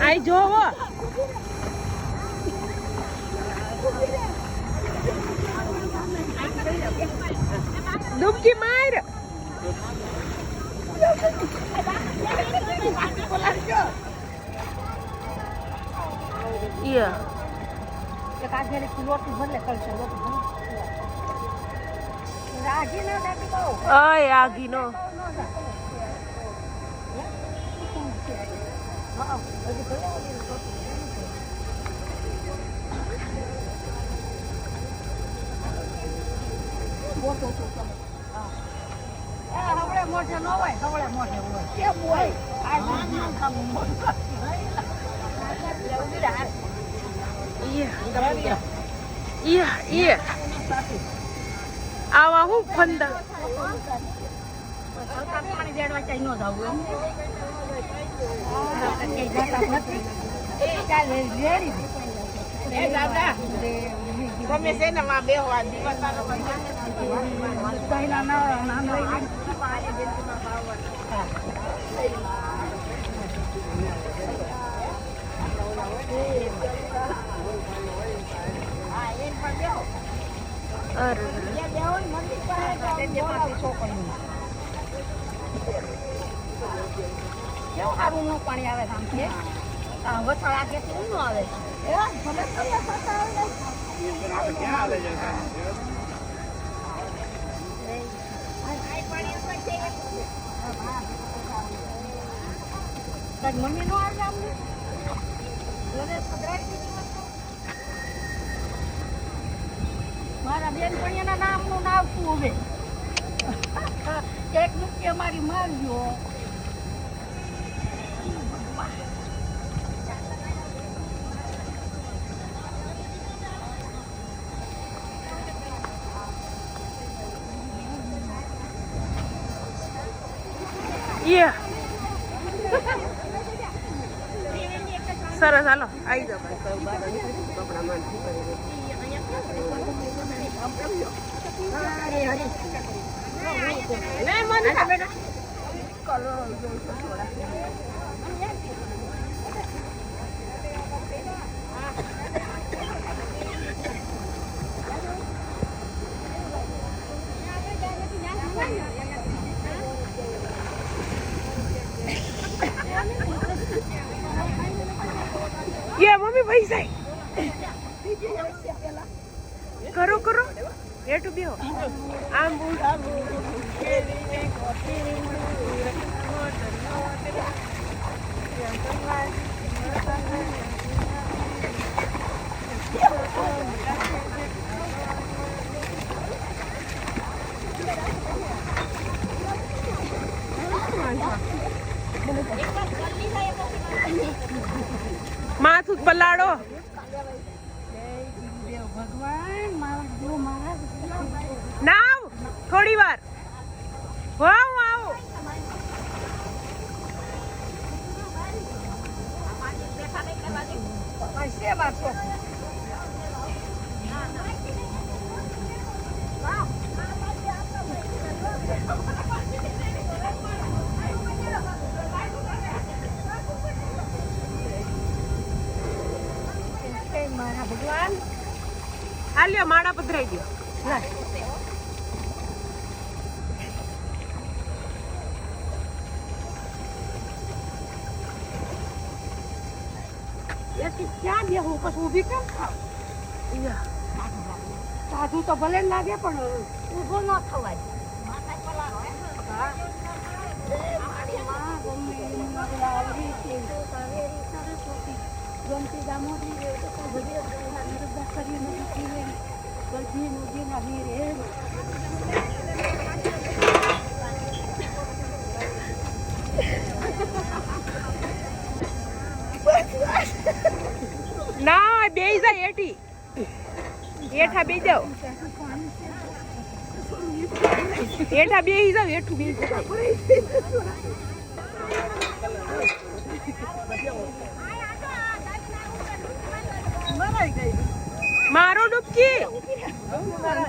આઈ જોવો ડૂબકી માર. યા કે આગળ લોટી ભલે કરશે લોટી ભલે રાજી ના દાટી બહુ અય 我走走。啊，哎，好嘞，莫停！老韦，好嘞，莫停！韦，哎呀，你能不能？哎呀，哎呀，哎呀，阿旺虎，板凳。તમે છે ને માં બેહવા પહેલા ના નામ લઈ અરે કેવું સારું નું પાણી આવે છે આમ છે આ ઊંડું આવે છે એ ભલે તમે વસાળ આવે. તારી મમ્મી નો આવે નામનું નામ શું હવે એક નુક્કી મારી મારજો યા. સરસ હાલો આવી જાવ યા મમ્મી પૈસા કરો કરો હેઠું બેહો. ઉઠ. માથું પલાળો. ભગવાન. નાવ થોડી વાર વાવ. આવો મારા ભગવાન. હાલ્યો માળા પધરાઈ દો એથી ક્યાં બેહું કશું ઊભી કેમ સાધુ તો ભલે લાગે, પણ ઊભો ન થવાય. ગમતી દામોદરી તો કોઈ ગંગા નર્મદા. ના બે જાય હેઠી હેઠા બે હેઠા બે જાવ એઠું બે જાવ મારો ડૂબકી. Vamos lá.